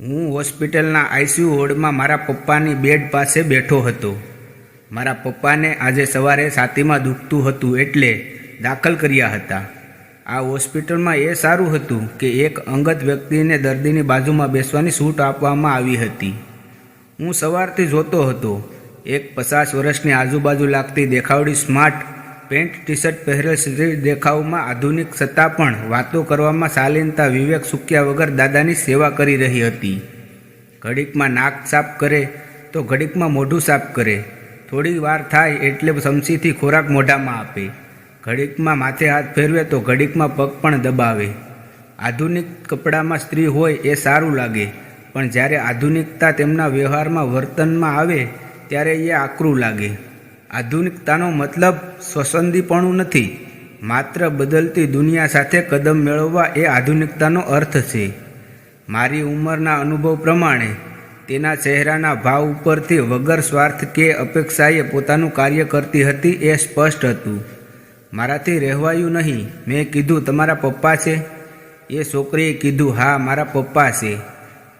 હું હોસ્પિટલના આઈસીયુ વોર્ડમાં મારા પપ્પાની બેડ પાસે બેઠો હતો. મારા પપ્પાને આજે સવારે છાતીમાં દુખતું હતું એટલે દાખલ કર્યા હતા. આ હોસ્પિટલમાં એ સારું હતું કે એક અંગત વ્યક્તિને દર્દીની બાજુમાં બેસવાની છૂટ આપવામાં આવી હતી. હું સવારથી જોતો હતો. એક પચાસ વર્ષની આજુબાજુ લાગતી દેખાવડી સ્માર્ટ પેન્ટ ટી શર્ટ પહેરેલ શરીર દેખાવમાં આધુનિક સત્તા પણ. વાતો કરવામાં શાલીનતા, વિવેક સૂક્યા વગર દાદાની સેવા કરી રહી હતી. ઘડીકમાં નાક સાફ કરે તો ઘડીકમાં મોઢું સાફ કરે. થોડી વાર થાય એટલે ચમચીથી ખોરાક મોઢામાં આપે. ઘડીકમાં માથે હાથ ફેરવે તો ઘડીકમાં પગ પણ દબાવે. આધુનિક કપડામાં સ્ત્રી હોય એ સારું લાગે, પણ જ્યારે આધુનિકતા તેમના વ્યવહારમાં વર્તનમાં આવે, ત્યારે એ આકરું લાગે. આધુનિકતાનો મતલબ સ્વસંદીપણું નથી. માત્ર બદલતી દુનિયા સાથે કદમ મેળવવા એ આધુનિકતાનો અર્થ છે. મારી ઉંમરના અનુભવ પ્રમાણે, તેના ચહેરાના ભાવ ઉપરથી વગર સ્વાર્થ કે અપેક્ષાએ પોતાનું કાર્ય કરતી હતી એ સ્પષ્ટ હતું. મારાથી રહેવાયું નહીં. મેં કીધું, તમારા પપ્પા છે. એ છોકરીએ કીધું, હા, મારા પપ્પા છે.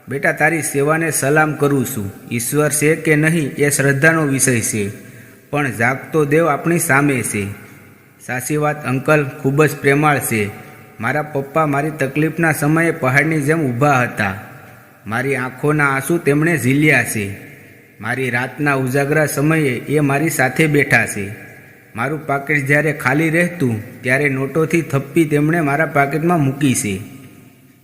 બેટા, તારી સેવાને સલામ કરું છું. ઈશ્વર છે કે નહીં એ શ્રદ્ધાનો વિષય છે. પણ જાગતો દેવ આપણી સામે છે. સાચી વાત, અંકલ, ખૂબ જ પ્રેમાળ છે. મારા પપ્પા મારી તકલીફના સમયે પહાડની જેમ ઊભા હતા. મારી આંખોના આંસુ તેમણે ઝીલ્યા છે. મારી રાતના ઉજાગરા સમયે એ મારી સાથે બેઠા છે. મારું પાકેટ જ્યારે ખાલી રહેતું, ત્યારે નોટોથી થપ્પી તેમણે મારા પાકેટમાં મૂકી છે.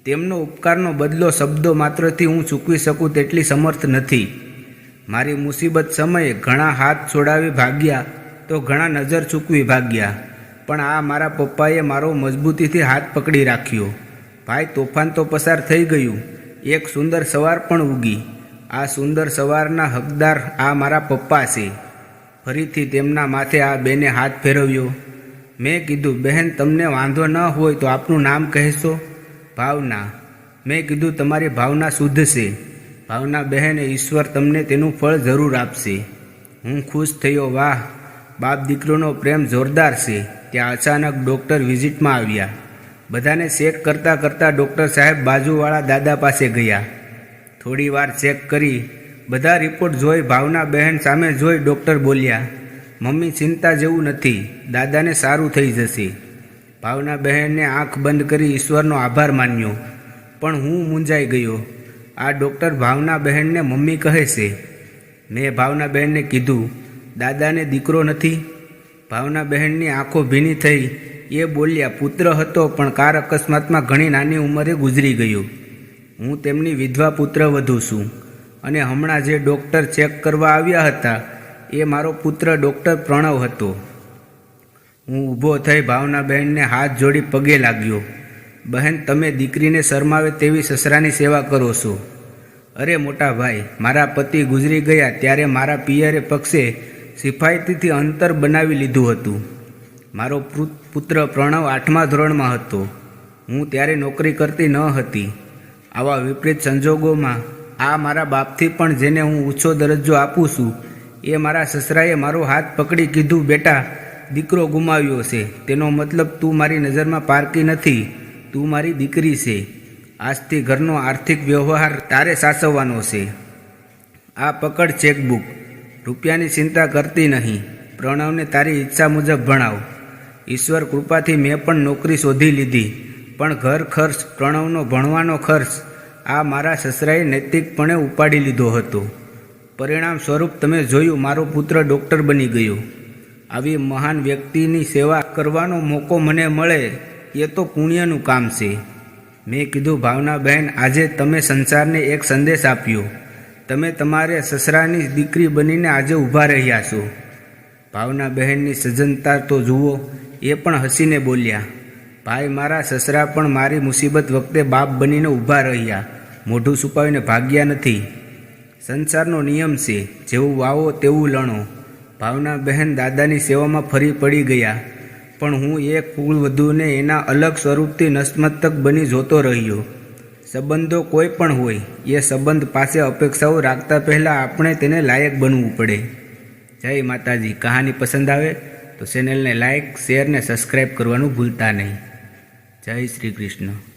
તેમનો ઉપકારનો બદલો શબ્દો માત્રથી હું ચૂકવી શકું તેટલી સમર્થ નથી. મારી મુસીબત સમયે ઘણા હાથ છોડાવી ભાગ્યા તો ઘણા નજર ચૂકવી ભાગ્યા. પણ આ મારા પપ્પાએ મારો મજબૂતીથી હાથ પકડી રાખ્યો. ભાઈ, તોફાન તો પસાર થઈ ગયું. એક સુંદર સવાર પણ ઉગી. આ સુંદર સવારના હકદાર આ મારા પપ્પા છે. ફરીથી તેમના માથે આ બેને હાથ ફેરવ્યો. મેં કીધું, બહેન, તમને વાંધો ન હોય તો આપનું નામ કહેશો. ભાવના. મેં કીધું, તમારી ભાવના શુદ્ધ છે. ભાવના બહેને ઈશ્વર તમને તેનું ફળ જરૂર આપશે. હું ખુશ થયો, વાહ, બાપ દીકરોનો પ્રેમ જોરદાર છે. ત્યાં અચાનક ડૉક્ટર વિઝિટમાં આવ્યા. બધાને ચેક કરતાં કરતાં ડૉક્ટર સાહેબ બાજુવાળા દાદા પાસે ગયા. થોડી વાર ચેક કરી, બધા રિપોર્ટ જોઈ ભાવના બહેન સામે જોઈ ડૉક્ટર બોલ્યા, મમ્મી ચિંતા જેવું નથી, દાદાને સારું થઈ જશે. ભાવના બહેનને આંખ બંધ કરી ઈશ્વરનો આભાર માન્યો. પણ હું મૂંઝાઈ ગયો. આ ડૉક્ટર ભાવના બહેનને મમ્મી કહે છે. મેં ભાવના બહેનને કીધું, દાદાને દીકરો નથી. ભાવના બહેનની આંખો ભીની થઈ. એ બોલ્યા, પુત્ર હતો, પણ કાર અકસ્માતમાં ઘણી નાની ઉંમરે ગુજરી ગયો. હું તેમની વિધવા પુત્ર વધુ છું. અને હમણાં જે ડૉક્ટર ચેક કરવા આવ્યા હતા, એ મારો પુત્ર ડૉક્ટર પ્રણવ હતો. હું ઊભો થઈ ભાવના બહેનને હાથ જોડી પગે લાગ્યો. બહેન, તમે દીકરીને શરમાવે તેવી સસરાની સેવા કરો છો. અરે મોટા ભાઈ, મારા પતિ ગુજરી ગયા ત્યારે મારા પિયરે પક્ષે સિફાયતીથી અંતર બનાવી લીધું હતું. મારો પુત્ર પ્રણવ આઠમા ધોરણમાં હતો. હું ત્યારે નોકરી કરતી ન હતી. આવા વિપરીત સંજોગોમાં આ મારા બાપથી પણ જેને હું ઓછો દરજ્જો આપું છું, એ મારા સસરાએ મારો હાથ પકડી કીધું, બેટા, દીકરો ગુમાવ્યો છે. તેનો મતલબ તું મારી નજરમાં પારકી નથી. તું મારી દીકરી છે. આજથી ઘરનો આર્થિક વ્યવહાર તારે સાચવવાનો છે. આ પકડ ચેકબુક. રૂપિયાની ચિંતા કરતી નહીં. પ્રણવને તારી ઈચ્છા મુજબ ભણાવ. ઈશ્વર કૃપાથી મેં પણ નોકરી શોધી લીધી. પણ ઘર ખર્ચ, પ્રણવનો ભણવાનો ખર્ચ, આ મારા સસરાએ નૈતિકપણે ઉપાડી લીધો હતો. પરિણામ સ્વરૂપ તમે જોયું મારો પુત્ર ડૉક્ટર બની ગયો. આવી મહાન વ્યક્તિની સેવા કરવાનો મોકો મને મળે. એ તો પુણ્યનું કામ છે. મેં કીધું, ભાવના બહેન, આજે તમે સંસારને એક સંદેશ આપ્યો. તમે તમારે સસરાની દીકરી બનીને આજે ઊભા રહ્યા છો. ભાવના બહેનની સજ્જનતા તો જુઓ, એ પણ હસીને બોલ્યા, ભાઈ, મારા સસરા પણ મારી મુસીબત વખતે બાપ બનીને ઊભા રહ્યા. મોઢું છુપાવીને ભાગ્યા નથી. સંસારનો નિયમ છે, જેવું વાવો તેવું લણો. ભાવના બહેન દાદાની સેવામાં ફરી પડી ગયા. પણ હું એક કુળવધૂને એના અલગ સ્વરૂપથી નસમસ્તક બની જોતો રહ્યો. સંબંધો કોઈ પણ હોય, એ સંબંધ પાસે અપેક્ષાઓ રાખતા પહેલાં આપણે તેને લાયક બનવું પડે. જય માતાજી. કહાની પસંદ આવે તો ચેનલને લાઇક શેર ને સબસ્ક્રાઈબ કરવાનું ભૂલતા નહીં. જય શ્રી કૃષ્ણ.